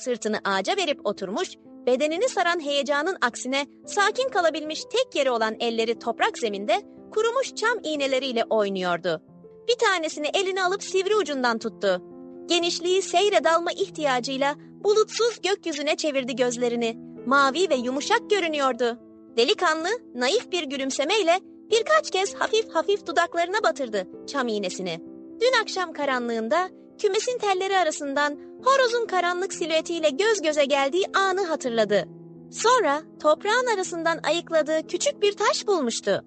Sırtını ağaca verip oturmuş, bedenini saran heyecanın aksine sakin kalabilmiş tek yeri olan elleri toprak zeminde kurumuş çam iğneleriyle oynuyordu. Bir tanesini eline alıp sivri ucundan tuttu. Genişliği seyre dalma ihtiyacıyla bulutsuz gökyüzüne çevirdi gözlerini. Mavi ve yumuşak görünüyordu. Delikanlı naif bir gülümsemeyle birkaç kez hafif hafif dudaklarına batırdı çam iğnesini. Dün akşam karanlığında kümesin telleri arasından horozun karanlık silüetiyle göz göze geldiği anı hatırladı. Sonra toprağın arasından ayıkladığı küçük bir taş bulmuştu.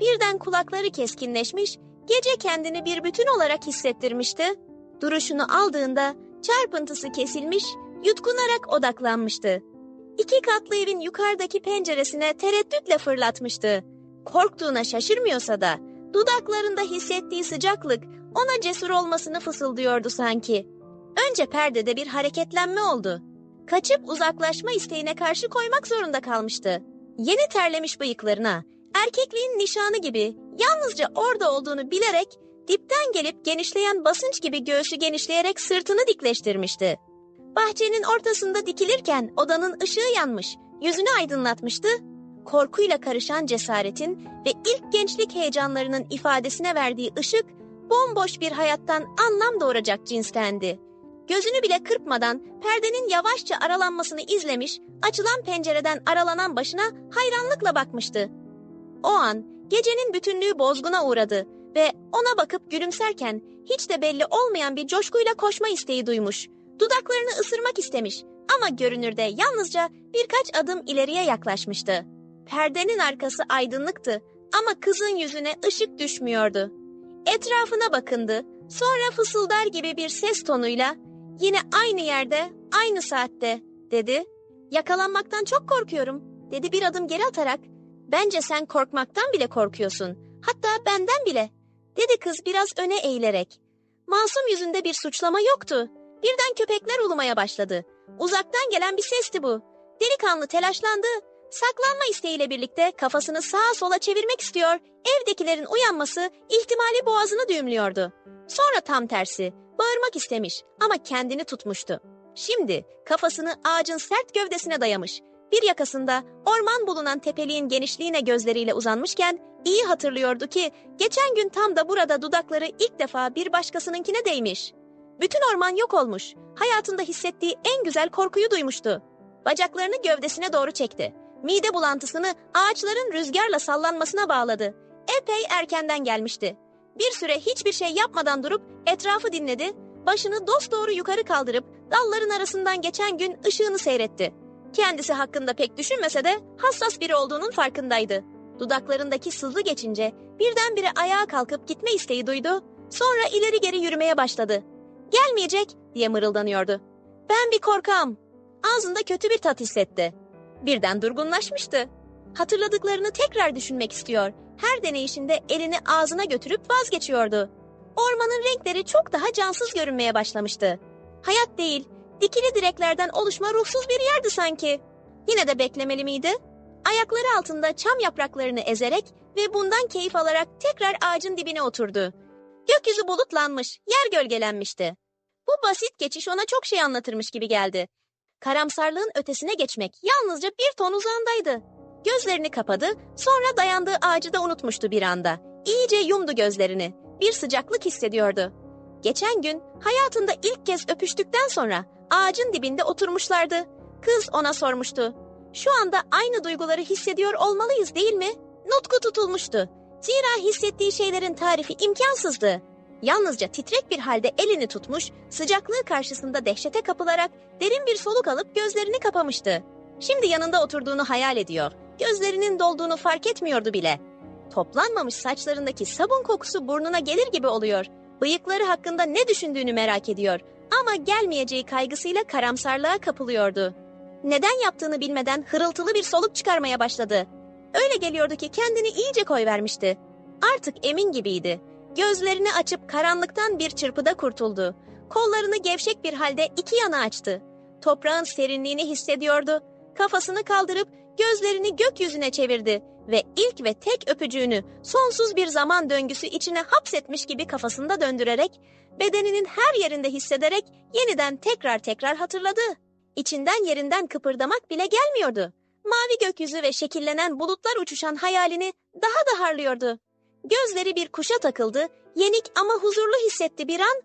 Birden kulakları keskinleşmiş, gece kendini bir bütün olarak hissettirmişti. Duruşunu aldığında çarpıntısı kesilmiş, yutkunarak odaklanmıştı. İki katlı evin yukarıdaki penceresine tereddütle fırlatmıştı. Korktuğuna şaşırmıyorsa da dudaklarında hissettiği sıcaklık ona cesur olmasını fısıldıyordu sanki. Önce perdede bir hareketlenme oldu. Kaçıp uzaklaşma isteğine karşı koymak zorunda kalmıştı. Yeni terlemiş bıyıklarına, erkekliğin nişanı gibi yalnızca orada olduğunu bilerek dipten gelip genişleyen basınç gibi göğsü genişleyerek sırtını dikleştirmişti. Bahçenin ortasında dikilirken odanın ışığı yanmış, yüzünü aydınlatmıştı. Korkuyla karışan cesaretin ve ilk gençlik heyecanlarının ifadesine verdiği ışık bomboş bir hayattan anlam doğuracak cinstendi. Gözünü bile kırpmadan perdenin yavaşça aralanmasını izlemiş, açılan pencereden aralanan başına hayranlıkla bakmıştı. O an gecenin bütünlüğü bozguna uğradı ve ona bakıp gülümserken hiç de belli olmayan bir coşkuyla koşma isteği duymuş. Dudaklarını ısırmak istemiş ama görünürde yalnızca birkaç adım ileriye yaklaşmıştı. Perdenin arkası aydınlıktı ama kızın yüzüne ışık düşmüyordu. Etrafına bakındı, sonra fısıldar gibi bir ses tonuyla ''Yine aynı yerde, aynı saatte'' dedi. ''Yakalanmaktan çok korkuyorum'' dedi bir adım geri atarak. ''Bence sen korkmaktan bile korkuyorsun, hatta benden bile'' dedi kız biraz öne eğilerek. Masum yüzünde bir suçlama yoktu. Birden köpekler ulumaya başladı. Uzaktan gelen bir sesti bu. Delikanlı telaşlandı. Saklanma isteğiyle birlikte kafasını sağa sola çevirmek istiyor, evdekilerin uyanması ihtimali boğazını düğümlüyordu. Sonra tam tersi, bağırmak istemiş ama kendini tutmuştu. Şimdi kafasını ağacın sert gövdesine dayamış, bir yakasında orman bulunan tepeliğin genişliğine gözleriyle uzanmışken iyi hatırlıyordu ki geçen gün tam da burada dudakları ilk defa bir başkasınınkine değmiş. Bütün orman yok olmuş, hayatında hissettiği en güzel korkuyu duymuştu. Bacaklarını gövdesine doğru çekti. Mide bulantısını ağaçların rüzgarla sallanmasına bağladı. Epey erkenden gelmişti. Bir süre hiçbir şey yapmadan durup etrafı dinledi, başını dosdoğru yukarı kaldırıp dalların arasından geçen gün ışığını seyretti. Kendisi hakkında pek düşünmese de hassas biri olduğunun farkındaydı. Dudaklarındaki sızlı geçince birdenbire ayağa kalkıp gitme isteği duydu, sonra ileri geri yürümeye başladı. Gelmeyecek diye mırıldanıyordu. Ben bir korkağım. Ağzında kötü bir tat hissetti. Birden durgunlaşmıştı. Hatırladıklarını tekrar düşünmek istiyor. Her deneyişinde elini ağzına götürüp vazgeçiyordu. Ormanın renkleri çok daha cansız görünmeye başlamıştı. Hayat değil, dikili direklerden oluşma ruhsuz bir yerdi sanki. Yine de beklemeli miydi? Ayakları altında çam yapraklarını ezerek ve bundan keyif alarak tekrar ağacın dibine oturdu. Gökyüzü bulutlanmış, yer gölgelenmişti. Bu basit geçiş ona çok şey anlatırmış gibi geldi. Karamsarlığın ötesine geçmek yalnızca bir ton uzağındaydı. Gözlerini kapadı, sonra dayandığı ağacı da unutmuştu bir anda. İyice yumdu gözlerini. Bir sıcaklık hissediyordu. Geçen gün hayatında ilk kez öpüştükten sonra ağacın dibinde oturmuşlardı. Kız ona sormuştu. Şu anda aynı duyguları hissediyor olmalıyız değil mi? Nutku tutulmuştu. Zira hissettiği şeylerin tarifi imkansızdı. Yalnızca titrek bir halde elini tutmuş, sıcaklığı karşısında dehşete kapılarak derin bir soluk alıp gözlerini kapamıştı. Şimdi yanında oturduğunu hayal ediyor. Gözlerinin dolduğunu fark etmiyordu bile. Toplanmamış saçlarındaki sabun kokusu burnuna gelir gibi oluyor. Bıyıkları hakkında ne düşündüğünü merak ediyor. Ama gelmeyeceği kaygısıyla karamsarlığa kapılıyordu. Neden yaptığını bilmeden hırıltılı bir soluk çıkarmaya başladı. Öyle geliyordu ki kendini iyice koyvermişti. Artık emin gibiydi. Gözlerini açıp karanlıktan bir çırpıda kurtuldu. Kollarını gevşek bir halde iki yana açtı. Toprağın serinliğini hissediyordu. Kafasını kaldırıp gözlerini gökyüzüne çevirdi ve ilk ve tek öpücüğünü sonsuz bir zaman döngüsü içine hapsetmiş gibi kafasında döndürerek, bedeninin her yerinde hissederek yeniden tekrar tekrar hatırladı. İçinden yerinden kıpırdamak bile gelmiyordu. Mavi gökyüzü ve şekillenen bulutlar uçuşan hayalini daha da harlıyordu. Gözleri bir kuşa takıldı, yenik ama huzurlu hissetti bir an.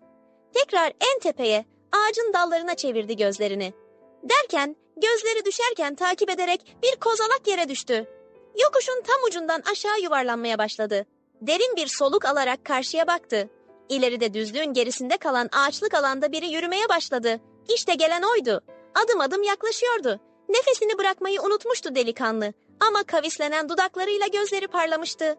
Tekrar en tepeye, ağacın dallarına çevirdi gözlerini. Derken gözleri düşerken takip ederek bir kozalak yere düştü. Yokuşun tam ucundan aşağı yuvarlanmaya başladı. Derin bir soluk alarak karşıya baktı. İleride düzlüğün gerisinde kalan ağaçlık alanda biri yürümeye başladı. İşte gelen oydu. Adım adım yaklaşıyordu. Nefesini bırakmayı unutmuştu delikanlı. Ama kavislenen dudaklarıyla gözleri parlamıştı.